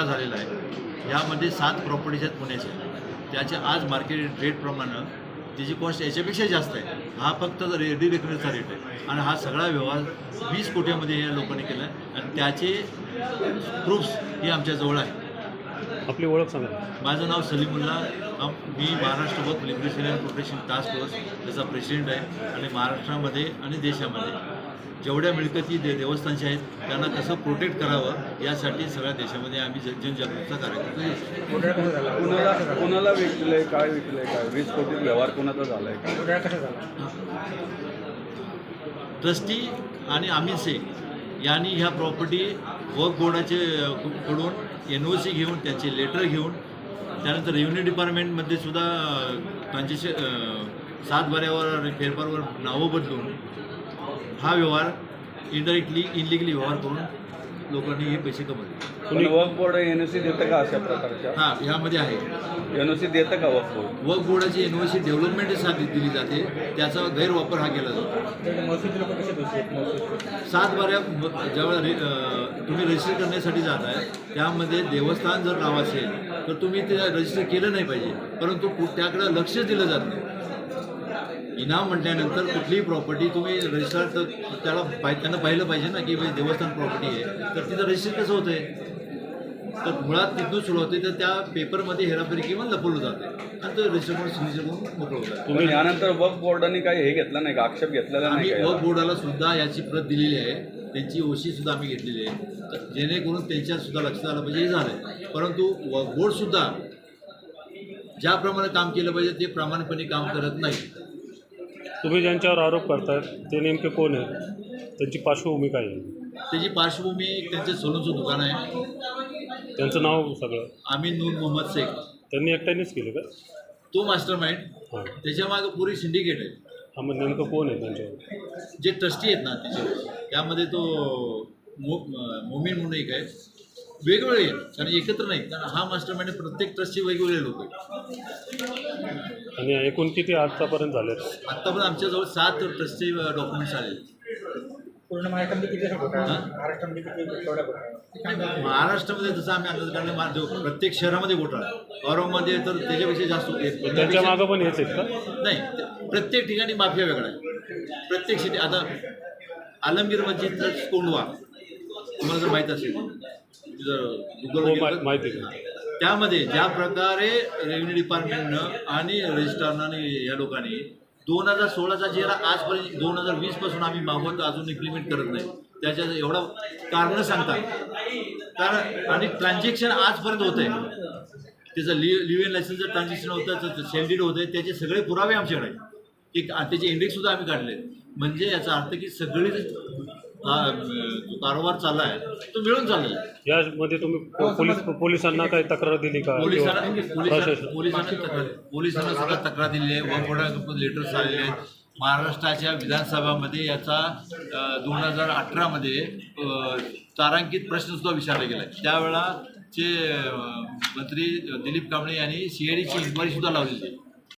घोटाळा झालेला आहे. यामध्ये सात प्रॉपर्टीज आहेत पुण्याच्या त्याच्या आज मार्केट रेटप्रमाणे त्याची कॉस्ट याच्यापेक्षा जास्त आहे. हा फक्त रेडी रेकनचा रेट आहे. आणि हा सगळा व्यवहार वीस कोटीमध्ये या लोकांनी केला आहे. आणि त्याचे प्रूफ्स हे आमच्याजवळ आहे. आपली ओळख सांगा. माझं नाव सलीमुल्ला. मी Maharashtra work liberation and protection task force त्याचा प्रेसिडेंट आहे. आणि महाराष्ट्रामध्ये आणि देशामध्ये. जेवढ्या मिळकती दे देवस्थानच्या आहेत त्यांना कसं प्रोटेक्ट करावं यासाठी सगळ्या देशामध्ये आम्ही जन जनजागृतीचा कार्यक्रम. कुणाला कुणाला विकलंय काय विकलंय काय? वीस कोटी व्यवहार कोणाचा झालाय? का ट्रस्टी आणि अमित शेख यांनी ह्या प्रॉपर्टी वर्क बोर्डाचे कडून एन ओ सी घेऊन त्यांचे लेटर घेऊन त्यानंतर रेव्हन्यू डिपार्टमेंटमध्ये सुद्धा ट्रान्झॅक्शन सात बाऱ्यावर फेरफारवर नावं बदलून हा व्यवहार इनडायरेक्टली इनलिगली व्यवहार करून लोकांनी हे पैसे कमवले. पण वक्फ बोर्ड एनओसी देतं का अशा प्रकारच्या? हां ह्यामध्ये आहे. एनओसी देतं का वक्फ बोर्ड वर्क बोर्डाची एन ओ सी डेव्हलपमेंटसाठी दिली जाते. त्याचा गैरवापर हा केला जातो. सात बाऱ्या ज्यावेळेला रे अं, तुम्ही रजिस्टर करण्यासाठी जाताय त्यामध्ये देवस्थान जर नाव असेल तर तुम्ही ते रजिस्टर केलं नाही पाहिजे. परंतु कु- त्याकडे लक्ष दिलं जात नाही. इनाम म्हटल्यानंतर कुठलीही प्रॉपर्टी तुम्ही रजिस्टर तर त्याला पाहि त्यांना पाहिलं पाहिजे ना की देवस्थान प्रॉपर्टी आहे. तर तिथं रजिस्टर कसं होतंय? तर मुळात तिथून सुरू होते तर त्या पेपरमध्ये हेराफेरी किंवा लपवलं जाते आणि तो रजिस्टर सिग्नेचर करून मोकळं होतं पण यानंतर वक्फ बोर्डाने काही हे घेतलं नाही का? आक्षेप घेतलेला नाही आम्ही का वक याला? बोर्डाला सुद्धा याची प्रत दिलेली आहे. त्यांची ओशी सुद्धा आम्ही घेतलेली आहे. तर जेणेकरून त्यांच्यात सुद्धा लक्षात आलं पाहिजे हे झालंय. परंतु वक बोर्ड सुद्धा ज्याप्रमाणे काम केलं पाहिजे ते प्रामाणिकपणे काम करत नाही. तुम्ही ज्यांच्यावर आरोप करतायत ते नेमके कोण आहेत? त्यांची पार्श्वभूमी काय आहे? त्याची पार्श्वभूमी एक त्यांचं सलूनचं दुकान आहे. त्यांचं नाव सगळं? आमीन नूर मोहम्मद शेख. त्यांनी एकट्यानेच केलं का? तो मास्टर माइंड हां. त्याच्यामागे पुरी सिंडिकेट आहे. हा मग नेमकं कोण आहे त्यांच्यावर? जे ट्रस्टी आहेत ना त्याच्यावर. त्यामध्ये तो मो मोमीन म्हणून एक आहे. वेगवेगळे कारण एकत्र नाही. कारण हा मास्टर माइंड प्रत्येक ट्रस्टचे वेगवेगळे लोक आहेत. आणि एकूण किती आतापर्यंत झाले? आत्तापर्यंत आमच्याजवळ सात ट्रस्टचे डॉक्युमेंट्स पूर्ण महाराष्ट्रामध्ये किती हां? किती जसं आम्ही अंदाज काढला मा- जो प्रत्येक शहरामध्ये घोटाळा औरंगाबादमध्ये तर त्याच्यापेक्षा जास्त होते त्यांच्या मागं पण हेच आहेत का? नाही ते- प्रत्येक ठिकाणी माफिया वेगळा आहे. प्रत्येक सिटी आता आलमगीर मस्जिदचा कोंडवा. तुम्हाला जर माहीत असेल. गुगल मा- माहिती त्यामध्ये ज्या प्रकारे रेव्हन्यू डिपार्टमेंटनं आणि रजिस्ट्रारनं आणि या लोकांनी दोन हजार सोळाचा चेहरा आजपर्यंत दोन हजार वीसपासून आम्ही मागवतो अजून इम्प्लिमेंट करत नाही. त्याच्यात एवढं कारणं सांगतात. कारण आणि ट्रान्झॅक्शन आजपर्यंत होत आहे त्याचं लि लिव्ह इन लायसन्सचं ट्रान्झॅक्शन होतं सेल्डीड होतं आहे त्याचे सगळे पुरावे आमच्याकडे. की त्याचे इंडेक्स सुद्धा आम्ही काढले म्हणजे याचा अर्थ की सगळी कारोबार चालला आहे. तो मिळून चाललेला आहे. यामध्ये तुम्ही पोलीस पोलिसांना काही तक्रार दिली का? पोलिसांना पोलिसांना तक्रार पोलिसांना सुद्धा तक्रार दिलेली आहे. वकोडा लेटर्स आलेले आहेत. महाराष्ट्राच्या विधानसभामध्ये याचा दोन हजार अठरामध्ये तारांकित प्रश्न सुद्धा विचारला गेला. त्यावेळा चे अ, मंत्री दिलीप कांबळे यांनी सी आय डीची इन्क्वायरी सुद्धा लावलेली आहे.